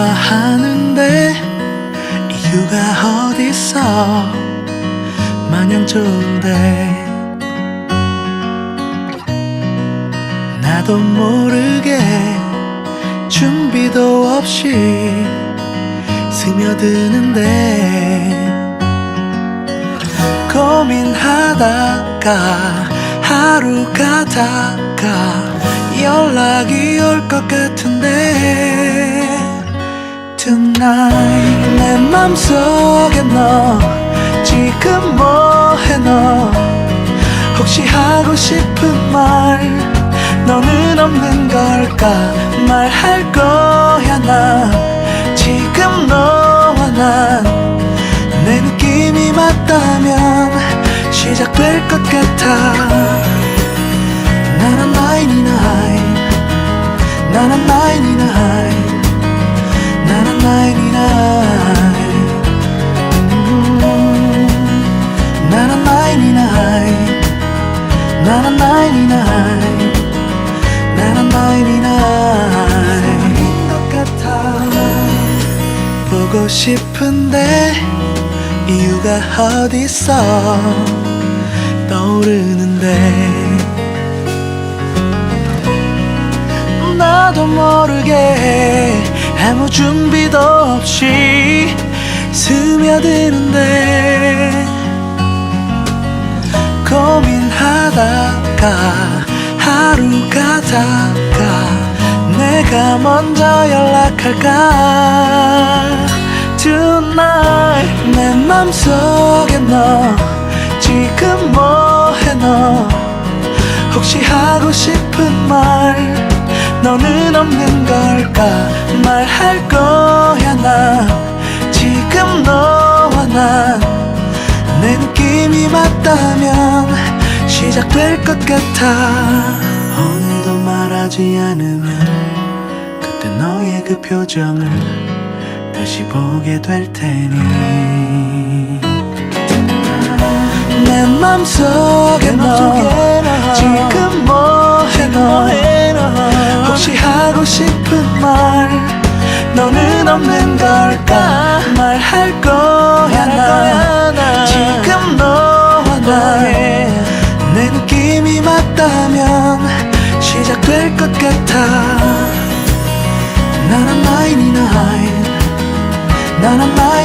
좋아하는데 이유가 어딨어 마냥 좋은데? 나도 모르게 준비도 없이 스며드는데 고민하다가 하루 가다가 연락이 올 것 같은데 Tonight 내 맘속에 너 지금 뭐해 너? 혹시 하고 싶은 말 너는 없는 걸까? 말할 거야 나. 지금 너와 난 내 느낌이 맞다면 시작될 것 같아. 나는 나인이 나인 나는 나인이 나 보고 싶은데 이유가 어딨어 떠오르는데? 나도 모르게 아무 준비도 없이 스며드는데 고민하다가 하루 가다가 내가 먼저 연락할까? Tonight 내 맘속에 너 지금 뭐해 너? 혹시 하고 싶은 말 너는 없는 걸까? 말할 거야 나. 지금 너와 난내 느낌이 맞다면 시작될 것 같아. 오늘도 말하지 않으면 그때 너의 그 표정을 다시 보게 될 테니. 내 맘속에 너. 지금 뭐해 너 혹시 하고 싶은 말 너는 없는 걸까? 말할 거야 나. 지금 너와 나의 내 느낌이 맞다면 시작될 것 같아. 나는 나인이 나인. 나는 나인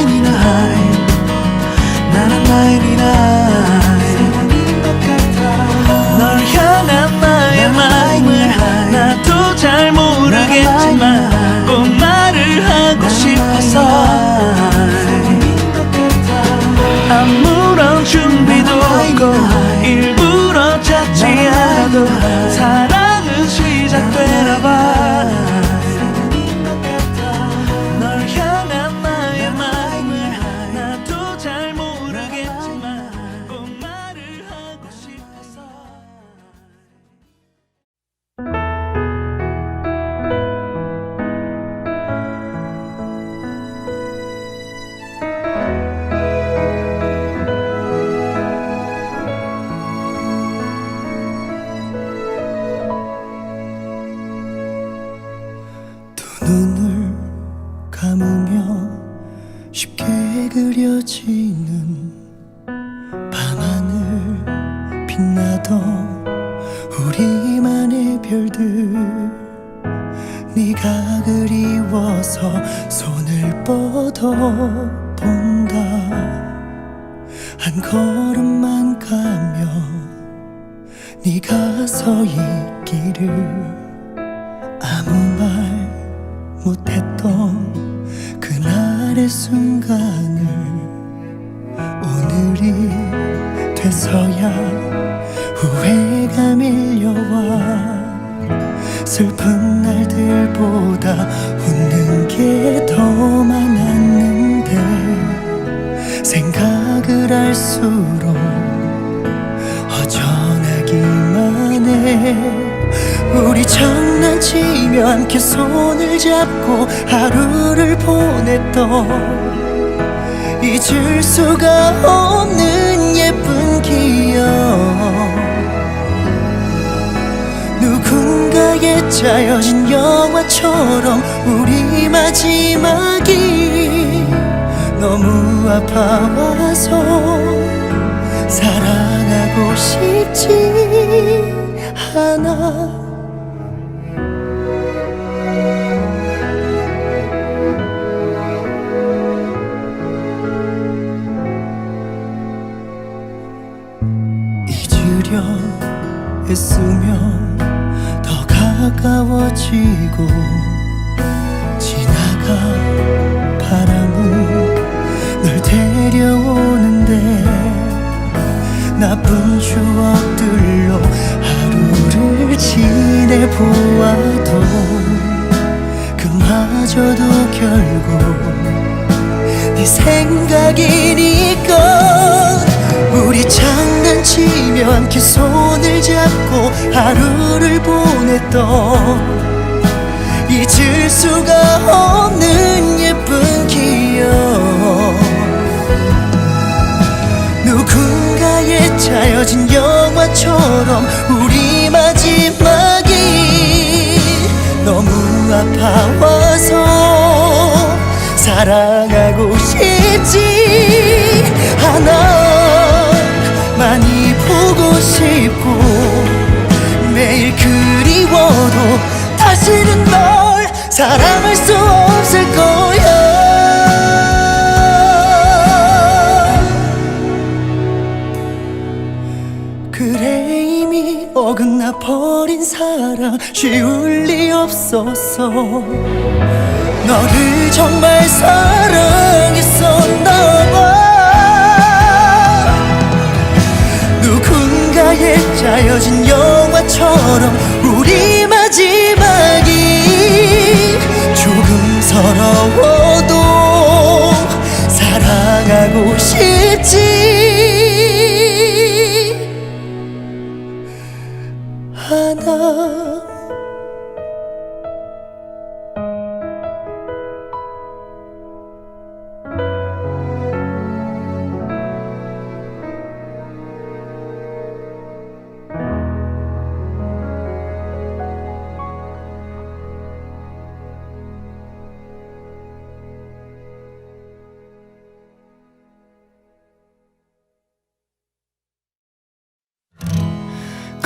한 걸음만 가며 네가 서 있기를 아무 말 못했던 그날의 순간을 오늘이 돼서야 후회가 밀려와 슬픈 날들보다 웃는 게더 함께 손을 잡고 하루를 보냈던 잊을 수가 없는 예쁜 기억. 누군가의 짜여진 영화처럼 우리 마지막이 너무 아파와서 사랑하고 싶지 않아 애쓰면 더 가까워지고 지나가 바람은 널 데려오는데 나쁜 추억들로 하루를 지내보아도 그마저도 결국 네 생각이니까 우리 장 난치며 함께 손을 잡고 하루를 보냈던 잊을 수가 없는 예쁜 기억. 누군가에 짜여진 영화처럼 우리 마지막이 너무 아파와서 사랑하고 싶지 않아 보고 싶고 매일 그리워도 다시는 널 사랑할 수 없을 거야. 그래 이미 어긋나 버린 사랑 쉬울 리 없었어 너를 정말 사랑했었나 봐 짜여진 영화처럼 우리 마지막이 조금 서러워도 사랑하고 싶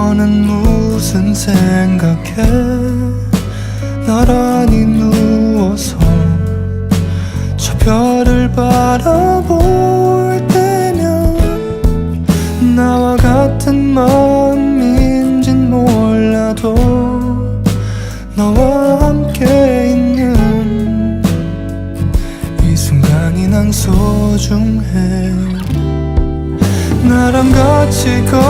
너는 무슨 생각해? 나란히 누워서 저 별을 바라볼 때면 나와 같은 마음인진 몰라도 너와 함께 있는 이 순간이 난 소중해. 나랑 같이 걸을래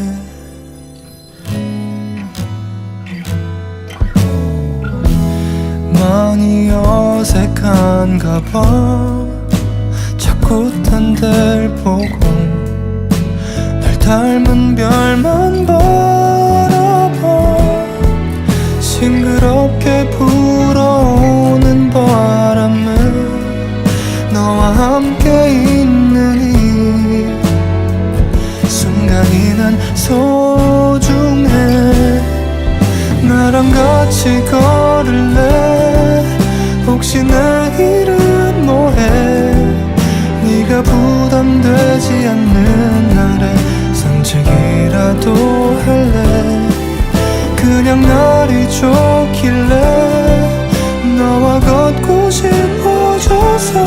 많이 어색한가 봐. 자꾸 딴 데를 보고 날 닮은 별만 바라봐. 싱그럽게 불어오는 바람은 너와 함께 있는 이 순간이 난 소중해. 나랑 같이 걸을래 혹시 나 일은 뭐해? 네가 부담되지 않는 날에 산책이라도 할래? 그냥 날이 좋길래 너와 걷고 싶어져서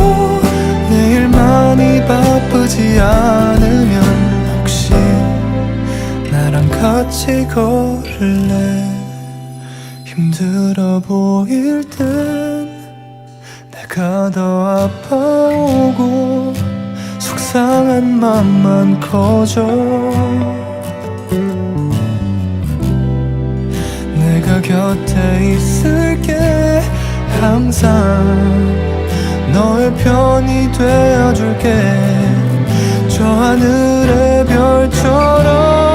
내일 많이 바쁘지 않으면 혹시 나랑 같이 걸을래? 힘들어 보일 때 내가 더 아파오고 속상한 맘만 커져. 내가 곁에 있을게. 항상 너의 편이 되어줄게. 저 하늘의 별처럼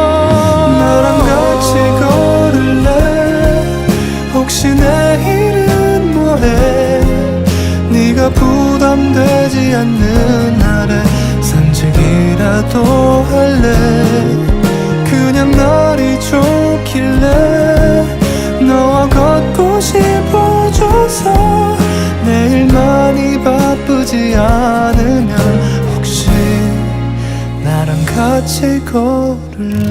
나랑 같이 걸을래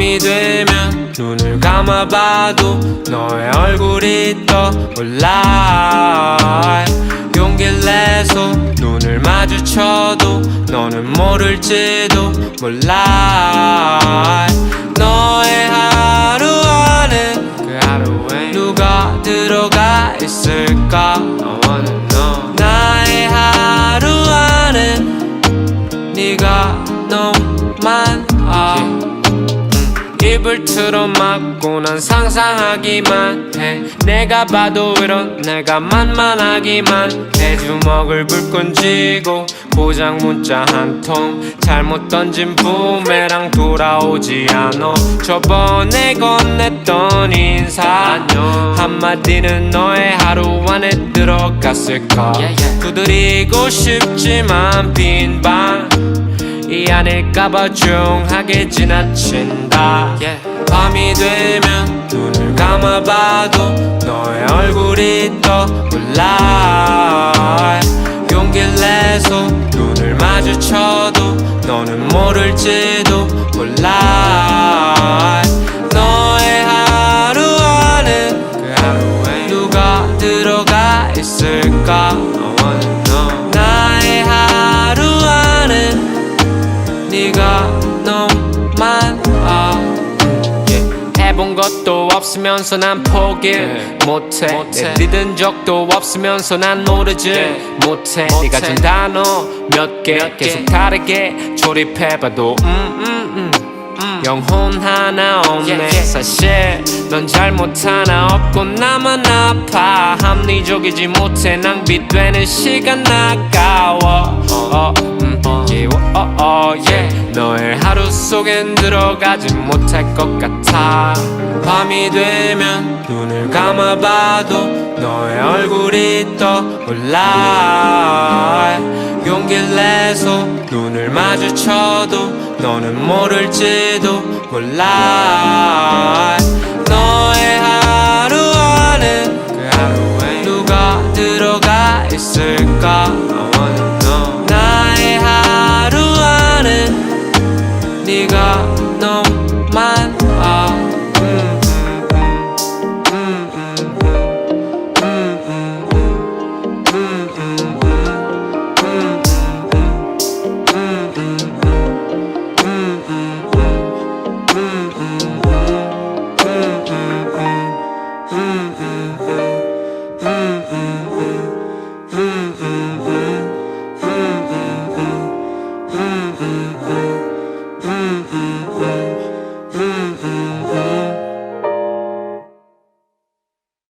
밤이 되면 눈을 감아봐도 너의 얼굴이 떠올라. 용기를 내서 눈을 마주쳐도 너는 모를지도 몰라. 너의 하루 안에 그 하루에 누가 들어가 있을까 입을 틀어막고 난 상상하기만 해 내가 봐도 이런 내가 만만하기만 해. 주먹을 불끈 쥐고 고장 문자 한 통. 잘못 던진 부메랑 돌아오지 않아. 저번에 건넸던 인사 안녕. 한마디는 너의 하루 안에 들어갔을까? 두드리고 싶지만 빈방 이 아닐까봐 조용하게 지나친다. 밤이 되면 눈을 감아봐도 너의 얼굴이 떠올라. 용기를 내서 눈을 마주쳐도 너는 모를지도 없으면서 난 포기 못해. 내 믿은 적도 없으면서 난 모르지. 못해. 네가 준 단어 몇 개? 계속 다르게 조립해봐도 음, 음, 영혼 하나 없네. 사실 넌 잘못 하나 없고 나만 아파. 합리적이지 못해. 낭비되는 시간 아까워. 어, 음, 예워, 어, 어, yeah. 너의 하루 속엔 들어가지 못할 것 같아. 밤이 되면 눈을 감아봐도 너의 얼굴이 떠올라. 용기를 내서 눈을 마주쳐도 너는 모를지도 몰라. 너의 하루 안에 그 하루에 누가 들어가 있을까